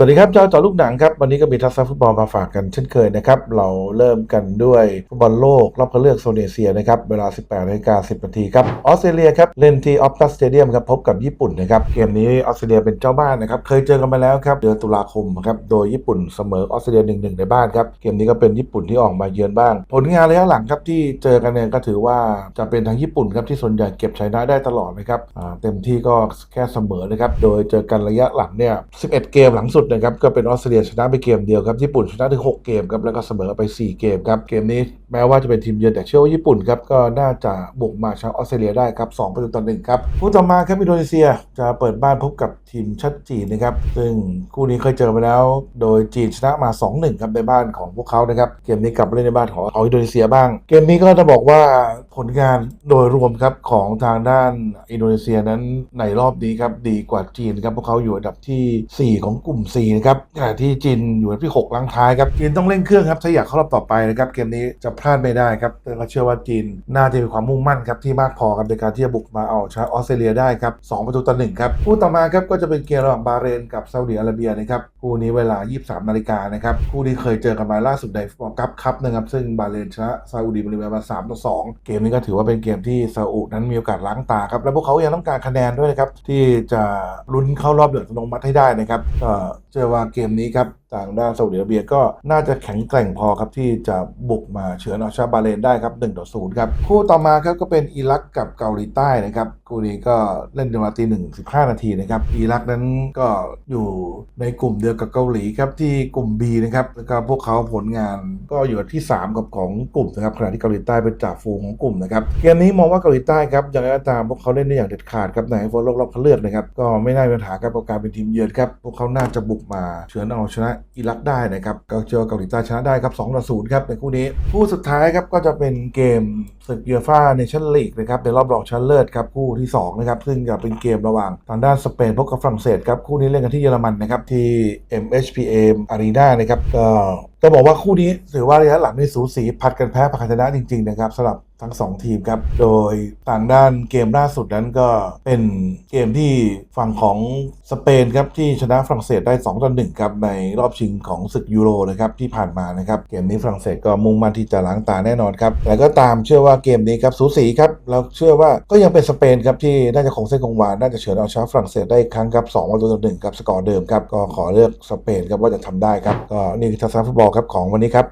สวัสดีครับเจ้าจอลูกหนังครับ วันนี้ก็มีทัศน์ฟุตบอลมาฝากกันเช่นเคยนะครับ เราเริ่มกันด้วยฟุตบอลโลก รอบคัดเลือกโซนเอเชียนะครับ เวลา 18นาฬิกา10นาทีครับ ออสเตรเลียครับ เล่นที่ออฟตัสสเตเดียมครับ พบกับญี่ปุ่นนะครับ เกมนี้ออสเตรเลียเป็นเจ้าบ้านนะครับ เคยเจอกันมาแล้วครับ เดือนตุลาคมครับ โดยญี่ปุ่นเสมอออสเตรเลีย1-1ในบ้านครับ เกมนี้ก็เป็นญี่ปุ่นที่ออกมาเยือนบ้าง ผลงานระยะหลังครับที่เจอกันเนี่ยก็ถือว่าจะเป็นทางญี่ปุ่นครับที่ส่วนใหญ่เก็บชัยชนะได้ตลอดนะครับเต็มที่ก็แค่เสมอนะครับ โดยเจอกันระยะหลังเนี่ย11 เกมหลังสุดนะครับก็เป็นออสเตรเลียชนะไปเกมเดียวครับญี่ปุ่นชนะถึง 6 เกมครับแล้วก็เสมอไป 4 เกมครับเกมนี้แม้ว่าจะเป็นทีมเยือนแต่เชื่อว่าญี่ปุ่นครับก็น่าจะบุกมาชนะออสเตรเลียได้ครับ2ประตูต่อ1ครับคู่ต่อมาครับอินโดนีเซียจะเปิดบ้านพบกับทีมชาติจีนนะครับซึ่งคู่นี้เคยเจอมาแล้ว โดยจีนชนะมา 2-1ครับในบ้านของพวกเขานะครับเกมนี้กลับมาเล่นในบ้านของอินโดนีเซียบ้าง เกมนี้ก็จะบอกว่าผลงานโดยรวมครับของทางด้านอินโดนีเซียนั้นในรอบนี้ครับดีกว่าจีนครับพวกเขาอยู่อันดับทีสี่4 ของกลุ่ม4นะครับขณะที่จีนอยู่ันที่ 6ลังท้ายครับจีนต้องเร่งเครื่องครับถ้าอยากเข้ารอบต่อไปนะครับเกมนี้จะพลาดไม่ได้ครับแต่ก็เชื่อว่าจีนน่าจะมีความมุ่งมั่นครับที่มากพอครับในการที่จะบุกมาเอาชนะออสเตรเลียได้ครับ2ประตูต่อหนึ่งครับคู่ต่อมาครับก็จะเป็นเกมระหว่างบาเรนกับซาอุดิอาระเบียนะครับคู่นี้เวลา 23 นาฬิกานะครับคู่นี้เคยเจอกันมาล่าสุดในฟอร์กัปคัพนะครับซึ่งบาเรนชนะซาอุดิอาระเบียมา3ต่อ2เกมนี้ก็ถือว่าเป็นเกมที่ซาอุนั้นมีโอกาสล้างตาครับและพวกเขายังต้องการคะแนนด้วยนะครับที่จะลุ้นเข้ารอบเดือดอัตโนมัติให้ได้นะครับเชื่อว่าเกมนี้ครับ ทางด้านซาอุดิอาระเบียก็น่าจะแข็งแกร่งพอครับที่จะบุกมาเฉือนเอาชนะบาห์เรนได้ครับ1ต่อ0ครับคู่ต่อมาครับก็เป็นอิรักกับเกาหลีใต้นะครับคู่นี้ก็เล่นในเวลาตีหนึ่งสิบห้านาทีนะครับอิรักนั้นก็อยู่ในกลุ่มเดียวกับเกาหลีครับที่กลุ่ม B นะครับแล้วก็พวกเขาผลงานก็อยู่ที่ 3 กับของกลุ่มนะครับขณะที่เกาหลีใต้เป็นจ่าฝูงของกลุ่มนะครับเกมนี้มองว่าเกาหลีใต้ครับอย่างไรก็ตามพวกเขาเล่นได้อย่างเด็ดขาดครับในฟุตบอลโลกรอบคัดเลือกนะครับก็ไม่น่ามีปัญหากับการเป็นทีมเยือนครับพวกเขาน่าจะบุกมาเฉือนเอาชนะอิรักได้นะครับก็เจอเกาหลีใต้ชนะได้ครับ2ต่อ0ครับในคู่นี้ คู่สุดท้ายครับก็จะเป็นเกมศึกยูฟ่าเนชั่นลีกนะครับในรอบรองชนะเลิศครับคู่ที่สองนะครับซึ่งจะเป็นเกมระหว่างทางด้านสเปนพบกับฝรั่งเศสครับคู่นี้เล่นกันที่เยอรมันนะครับที่ MHPA Arena นะครับก็ จะบอกว่าคู่นี้ถือว่าระยะหลังในสูสีผัดกันแพ้ผัดกันชนะจริง ๆ นะครับสำหรับทั้ง 2 ทีมครับ โดยทางด้านเกมล่าสุดนั้นก็เป็นเกมที่ฝั่งของสเปนครับที่ชนะฝรั่งเศสได้2ต่อ1ครับในรอบชิงของศึกยูโรนะครับที่ผ่านมานะครับเกมนี้ฝรั่งเศสก็มุ่งมั่นที่จะล้างตาแน่นอนครับแต่ก็ตามเชื่อว่าเกมนี้ครับสูสีครับเราเชื่อว่าก็ยังเป็นสเปนครับที่น่าจะคงเส้นคงวาน่าจะเฉือนเอาชนะฝรั่งเศสได้ครั้งครับ2ประตูต่อ1ครับสกอร์เดิมครับก็ขอเลือกสเปนครับว่าจะทำได้ครับก็นี่คือทัศนฟุตบอลครับของวันนี้ครับ